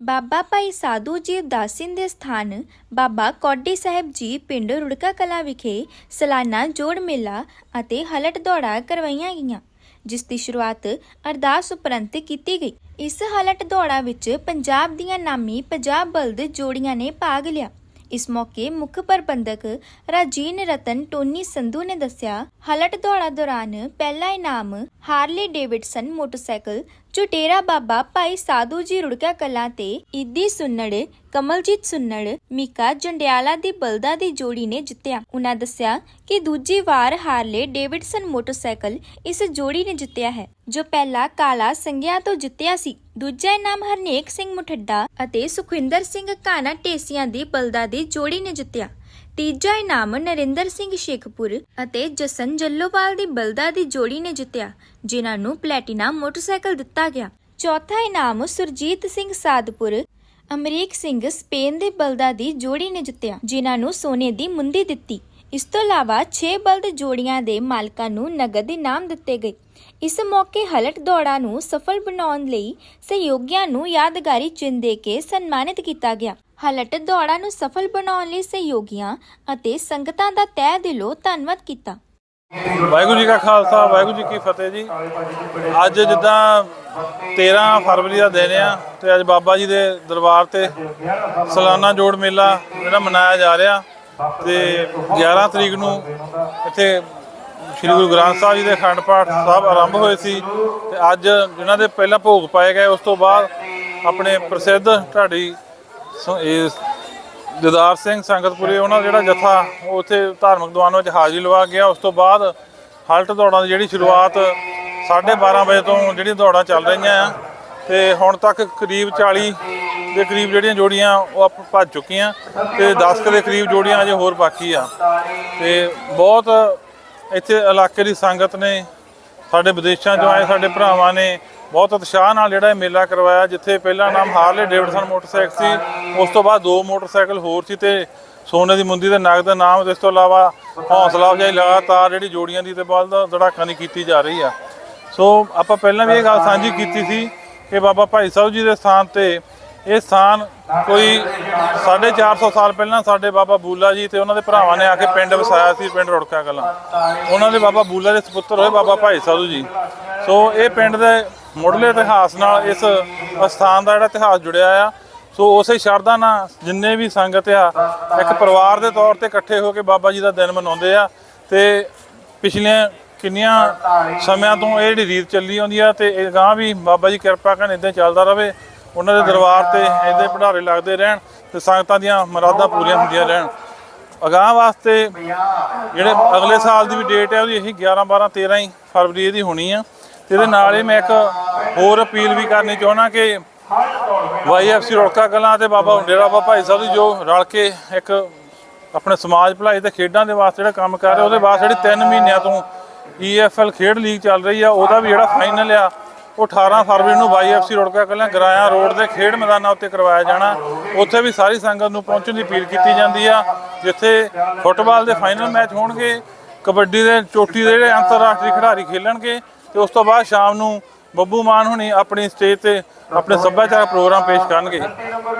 ਬਾਬਾ ਭਾਈ ਸਾਧੂ ਜੀ ਉਦਾਸੀਨ ਦੇ ਸਥਾਨ, ਬਾਬਾ ਕੌਡੀ ਸਾਹਿਬ ਜੀ ਪਿੰਡ ਰੁੜਕਾ ਕਲਾ ਵਿਖੇ ਸਾਲਾਨਾ ਜੋੜ ਮੇਲਾ ਅਤੇ ਹਲਟ ਦੌੜਾ ਕਰਵਾਈਆਂ ਗਈਆਂ, ਜਿਸ ਦੀ ਸ਼ੁਰੂਆਤ ਅਰਦਾਸ ਉਪਰੰਤ ਕੀਤੀ ਗਈ। ਇਸ ਹਲਟ ਦੌੜਾ ਵਿੱਚ ਪੰਜਾਬ ਦੀਆਂ ਨਾਮੀ ਪੰਜਾਬ ਬਲਦ ਜੋੜੀਆਂ ਨੇ ਭਾਗ ਲਿਆ। ਇਸ ਮੌਕੇ ਮੁੱਖ ਪ੍ਰਬੰਧਕ ਰਾਜੀਨ ਰਤਨ ਟੋਨੀ ਸੰਧੂ ਨੇ ਦੱਸਿਆ, ਹਲਟ ਦੌੜਾ ਦੌਰਾਨ ਪਹਿਲਾ ਇਨਾਮ ਹਾਰਲੇ ਡੇਵਿਡਸਨ ਮੋਟਰਸਾਈਕਲ ਜੋ ਬਾਬਾ ਭਾਈ ਸਾਧੂ ਜੀ ਰੁੜਕਾ ਕਲਾਂ ਤੇ ਇੱਦੀ ਸੁੰਨੜ, ਕਮਲਜੀਤ ਸੁੰਨੜ, ਮੀਕਾ ਜੰਡਿਆਲਾ ਦੀ ਬਲਦਾ ਦੀ ਜੋੜੀ ਨੇ ਜਿੱਤਿਆ। ਉਹਨਾਂ ਦੱਸਿਆ ਕਿ ਦੂਜੀ ਵਾਰ ਹਾਰਲੇ ਡੇਵਿਡਸਨ ਮੋਟਰਸਾਈਕਲ ਇਸ ਜੋੜੀ ਨੇ ਜਿੱਤਿਆ ਹੈ, ਜੋ ਪਹਿਲਾ ਕਾਲਾ ਸੰਗਿਆ ਤੋਂ ਜਿੱਤਿਆ ਸੀ। ਦੂਜਾ ਇਨਾਮ ਹਰਨੇਕ ਸਿੰਘ ਮੁਠੱਡਾ ਅਤੇ ਸੁਖਵਿੰਦਰ ਸਿੰਘ ਕਾਨਾ ਟੇਸੀਆਂ ਦੀ ਬਲਦਾ ਦੀ ਜੋੜੀ ਨੇ ਜਿੱਤਿਆ। ਤੀਜਾ ਇਨਾਮ ਨਰਿੰਦਰ ਸਿੰਘ ਸ਼ੇਖਪੁਰ ਅਤੇ ਜਸਨ ਜੱਲੋਵਾਲ ਦੀ ਬਲਦਾ ਦੀ ਜੋੜੀ ਨੇ ਜਿੱਤਿਆ, ਜਿਨ੍ਹਾਂ ਨੂੰ ਪਲੈਟੀਨਾ ਮੋਟਰਸਾਈਕਲ ਦਿੱਤਾ ਗਿਆ। ਚੌਥਾ ਇਨਾਮ ਸੁਰਜੀਤ ਸਿੰਘ ਸਾਦਪੁਰ, ਅਮਰੀਕ ਸਿੰਘ ਸਪੇਨ ਦੇ ਬਲਦਾ ਦੀ ਜੋੜੀ ਨੇ ਜਿੱਤਿਆ, ਜਿਨ੍ਹਾਂ ਨੂੰ ਸੋਨੇ ਦੀ ਮੁੰਦੀ ਦਿੱਤੀ। ਇਸ ਤੋਂ ਇਲਾਵਾ 6 ਬਲਦ ਜੋੜੀਆਂ ਦੇ ਮਾਲਕਾਂ ਨੂੰ ਨਗਦ ਇਨਾਮ ਦਿੱਤੇ ਗਏ। ਇਸ ਮੌਕੇ ਹਲਟ ਦੌੜਾ ਨੂੰ ਸਫਲ ਬਣਾਉਣ ਲਈ ਸਹਿਯੋਗੀਆਂ ਨੂੰ ਯਾਦਗਾਰੀ ਚਿੰਨ੍ਹ ਦੇ ਕੇ ਸਨਮਾਨਿਤ ਕੀਤਾ ਗਿਆ। ਹਲਟ ਦੌੜਾ ਨੂੰ ਸਫਲ ਬਣਾਉਣ ਲਈ ਸਹਿਯੋਗੀਆਂ ਅਤੇ ਸੰਗਤਾਂ ਦਾ ਤਹਿ ਦਿਲੋਂ ਧੰਨਵਾਦ ਕੀਤਾ। ਵਾਹਿਗੁਰੂ ਜੀ ਕਾ ਖਾਲਸਾ, ਵਾਹਿਗੁਰੂ ਜੀ ਕੀ ਫਤਿਹ ਜੀ। ਅੱਜ ਜਿੱਦਾਂ 13 ਫਰਵਰੀ ਦਾ ਦਿਨ ਆ ਤੇ ਅੱਜ ਬਾਬਾ ਜੀ ਦੇ ਦਰਬਾਰ ਤੇ ਸਾਲਾਨਾ ਜੋੜ ਮੇਲਾ ਜਿਹੜਾ ਮਨਾਇਆ ਜਾ ਰਿਹਾ। ਤੇ 11 ਤਰੀਕ ਨੂੰ ਇੱਥੇ ਸ੍ਰੀ ਗੁਰੂ ਗ੍ਰੰਥ ਸਾਹਿਬ ਜੀ ਦੇ ਅਖੰਡ ਪਾਠ ਸਾਹਿਬ ਆਰੰਭ ਹੋਏ ਸੀ ਤੇ ਅੱਜ ਜਿਨ੍ਹਾਂ ਦੇ ਪਹਿਲਾਂ ਭੋਗ ਪਾਏ ਗਏ, ਉਸ ਤੋਂ ਬਾਅਦ ਆਪਣੇ ਪ੍ਰਸਿੱਧ ਢਾਡੀ ਸ- ਸਿੰਘ ਸੰਗਤਪੁਰੇ, ਉਹਨਾਂ ਦਾ ਜਿਹੜਾ ਜਥਾ, ਉਹ ਉੱਥੇ ਧਾਰਮਿਕ ਦੀਵਾਨ ਵਿੱਚ ਹਾਜ਼ਰੀ ਲਵਾ ਗਿਆ। ਉਸ ਤੋਂ ਬਾਅਦ ਹਲਟ ਦੌੜਾਂ ਦੀ ਜਿਹੜੀ ਸ਼ੁਰੂਆਤ 12:30 ਵਜੇ ਤੋਂ ਜਿਹੜੀ ਦੌੜਾਂ ਚੱਲ ਰਹੀਆਂ ਆ, ਤੇ ਹੁਣ ਤੱਕ ਕਰੀਬ 40 ਦੇ ਕਰੀਬ ਜਿਹੜੀਆਂ ਜੋੜੀਆਂ ਉਹ ਆਪ ਭੱਜ ਚੁੱਕੀਆਂ ਤੇ 10 ਕੁ ਦੇ ਕਰੀਬ ਜੋੜੀਆਂ ਅਜੇ ਹੋਰ ਬਾਕੀ ਆ। ਤੇ ਬਹੁਤ ਇੱਥੇ ਇਲਾਕੇ ਦੀ ਸੰਗਤ ਨੇ, ਸਾਡੇ ਵਿਦੇਸ਼ਾਂ ਚੋਂ ਆਏ ਸਾਡੇ ਭਰਾਵਾਂ ਨੇ, ਬਹੁਤ ਉਤਸ਼ਾਹ ਨਾਲ ਜਿਹੜਾ ਇਹ ਮੇਲਾ ਕਰਵਾਇਆ, ਜਿੱਥੇ ਪਹਿਲਾ ਨਾਮ ਹਾਰਲੇ ਡੇਵਿਡਸਨ ਮੋਟਰਸਾਈਕਲ ਸੀ, ਉਸ ਤੋਂ ਬਾਅਦ ਦੋ ਮੋਟਰਸਾਈਕਲ ਹੋਰ ਸੀ ਤੇ ਸੋਨੇ ਦੀ ਮੁੰਦੀ ਦੇ ਨਗਦ ਨਾਮ, ਤੇ ਇਸ ਤੋਂ ਇਲਾਵਾ ਹੌਸਲਾ ਅਫਜ਼ਾਈ ਲਗਾਤਾਰ ਜਿਹੜੀ ਜੋੜੀਆਂ ਦੀ ਤੇ ਬਲਦ ਧੜਾਕਾ ਨਹੀਂ ਕੀਤੀ ਜਾ ਰਹੀ ਆ। ਸੋ ਆਪਾਂ ਪਹਿਲਾਂ ਵੀ ਇਹ ਗੱਲ ਸਾਂਝੀ ਕੀਤੀ ਸੀ ਕਿ ਬਾਬਾ ਭਾਈ ਸਾਹਿਬ ਜੀ ਦੇ ਸਥਾਨ ਤੇ ਇਹ ਸਥਾਨ ਕੋਈ 450 ਸਾਲ ਪਹਿਲਾਂ ਸਾਡੇ ਬਾਬਾ ਬੂਲਾ ਜੀ ਤੇ ਉਹਨਾਂ ਦੇ ਭਰਾਵਾਂ ਨੇ ਆ ਕੇ ਪਿੰਡ ਵਸਾਇਆ ਸੀ, ਪਿੰਡ ਰੁੜਕਾ ਕਲਾਂ। ਉਹਨਾਂ ਦੇ ਬਾਬਾ ਬੂਲਾ ਦੇ ਸੁਪੁੱਤਰ ਹੋਏ ਬਾਬਾ ਭਾਈ ਸਾਧੂ ਜੀ। ਸੋ ਇਹ ਪਿੰਡ ਦੇ ਮੁੱਢਲੇ ਇਤਿਹਾਸ ਨਾਲ ਇਸ ਸਥਾਨ ਦਾ ਜਿਹੜਾ ਇਤਿਹਾਸ ਜੁੜਿਆ ਆ। ਸੋ ਉਸੇ ਸ਼ਰਧਾ ਨਾਲ ਜਿੰਨੇ ਵੀ ਸੰਗਤ ਆ, ਇੱਕ ਪਰਿਵਾਰ ਦੇ ਤੌਰ ਤੇ ਇਕੱਠੇ ਹੋ ਕੇ ਬਾਬਾ ਜੀ ਦਾ ਦਿਨ ਮਨਾਉਂਦੇ ਆ ਤੇ ਪਿਛਲੀਆਂ ਕਿੰਨੀਆਂ ਸਮਿਆਂ ਤੋਂ ਇਹ ਜਿਹੜੀ ਰੀਤ ਚੱਲੀ ਆਉਂਦੀ ਆ ਤੇ ਇਹ ਗਾਂ ਵੀ ਬਾਬਾ ਜੀ ਕਿਰਪਾ ਕਰਨ ਇਦਾਂ ਚੱਲਦਾ ਰਵੇ ਉਹਨਾਂ ਦੇ ਦਰਬਾਰ ਤੇ ਇਹਦੇ ਭੰਡਾਰੇ ਲੱਗਦੇ ਰਹਿਣ ਤੇ ਸੰਗਤਾਂ ਦੀਆਂ ਮੁਰਾਦਾਂ ਪੂਰੀਆਂ ਹੁੰਦੀਆਂ ਰਹਿਣ। ਅਗਾਂਹ ਵਾਸਤੇ ਜਿਹੜੇ ਅਗਲੇ ਸਾਲ ਦੀ ਵੀ ਡੇਟ ਹੈ ਉਹਦੀ ਇਹੀ 11 12 13 ਹੀ ਫਰਵਰੀ ਇਹਦੀ ਹੋਣੀ ਆ। ਤੇ ਇਹਦੇ ਨਾਲ ਹੀ ਮੈਂ ਇੱਕ ਹੋਰ ਅਪੀਲ ਵੀ ਕਰਨੀ ਚਾਹੁੰਦਾ ਕਿ ਵਾਈਐਫਸੀ ਰੋੜਕਾ ਕਲਾਂ ਤੇ ਬਾਬਾ ਡੇਰਾ ਬਾਬਾ ਭਾਈ ਸਾਹਿਬ ਦੀ ਜੋ ਰਲ ਕੇ ਇੱਕ ਆਪਣੇ ਸਮਾਜ ਭਲਾਈ ਤੇ ਖੇਡਾਂ ਦੇ ਵਾਸਤੇ ਜਿਹੜਾ ਕੰਮ ਕਰ ਰਿਹਾ, ਉਹਦੇ ਵਾਸਤੇ ਜਿਹੜੀ 3 ਮਹੀਨਿਆਂ ਤੋਂ ਈਐਫਐਲ ਖੇਡ ਲੀਗ ਚੱਲ ਰਹੀ ਆ, ਉਹਦਾ ਵੀ ਜਿਹੜਾ ਫਾਈਨਲ ਆ ਉਹ 18 ਫਰਵਰੀ ਨੂੰ ਵਾਈਐਫਸੀ ਰੋੜਕਾ ਕਲਾਂ ਗਰਾਇਆ ਰੋਡ ਦੇ ਖੇਡ ਮੈਦਾਨਾਂ ਉੱਤੇ ਕਰਵਾਇਆ ਜਾਣਾ। ਉੱਥੇ ਵੀ ਸਾਰੀ ਸੰਗਤ ਨੂੰ ਪਹੁੰਚਣ ਦੀ ਅਪੀਲ ਕੀਤੀ ਜਾਂਦੀ ਆ। ਜਿੱਥੇ ਫੁੱਟਬਾਲ ਦੇ ਫਾਈਨਲ ਮੈਚ ਹੋਣਗੇ, ਕਬੱਡੀ ਦੇ ਚੋਟੀ ਦੇ ਜਿਹੜੇ ਅੰਤਰਰਾਸ਼ਟਰੀ ਖਿਡਾਰੀ ਖੇਲਣਗੇ ਤੇ ਉਸ ਤੋਂ ਬਾਅਦ ਸ਼ਾਮ ਨੂੰ ਬੱਬੂ ਮਾਨ ਹੁਣੀ ਆਪਣੀ ਸਟੇਜ ਤੇ ਆਪਣੇ ਸੱਭਿਆਚਾਰਕ ਪ੍ਰੋਗਰਾਮ ਪੇਸ਼ ਕਰਨਗੇ।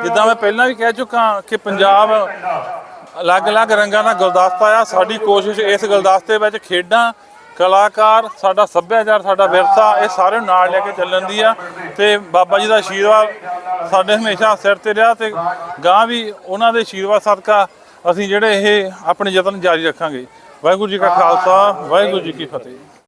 ਜਿੱਦਾਂ ਮੈਂ ਪਹਿਲਾਂ ਵੀ ਕਹਿ ਚੁੱਕਾ ਕਿ ਪੰਜਾਬ ਅਲੱਗ-ਅਲੱਗ ਰੰਗਾਂ ਦਾ ਗੁਲਦਸਤਾ ਆ। ਸਾਡੀ ਕੋਸ਼ਿਸ਼ ਇਸ ਗੁਲਦਸਤੇ ਵਿੱਚ ਖੇਡਾਂ ਕਲਾਕਾਰ, ਸਾਡਾ ਸੱਭਿਆਚਾਰ, ਸਾਡਾ ਵਿਰਸਾ, ਇਹ ਸਾਰੇ ਨੂੰ ਨਾਲ ਲੈ ਕੇ ਚੱਲਣ ਦੀ ਆ ਤੇ ਬਾਬਾ ਜੀ ਦਾ ਆਸ਼ੀਰਵਾਦ ਸਾਡੇ ਹਮੇਸ਼ਾ ਸਿਰ ਤੇ ਰਿਹਾ ਤੇ ਗਾਂ ਵੀ ਉਹਨਾਂ ਦੇ ਆਸ਼ੀਰਵਾਦ ਸਦਕਾ ਅਸੀਂ ਜਿਹੜੇ ਇਹ ਆਪਣੇ ਯਤਨ ਜਾਰੀ ਰੱਖਾਂਗੇ। ਵਾਹਿਗੁਰੂ ਜੀ ਕਾ ਖਾਲਸਾ, ਵਾਹਿਗੁਰੂ ਜੀ ਕੀ ਫਤਿਹ।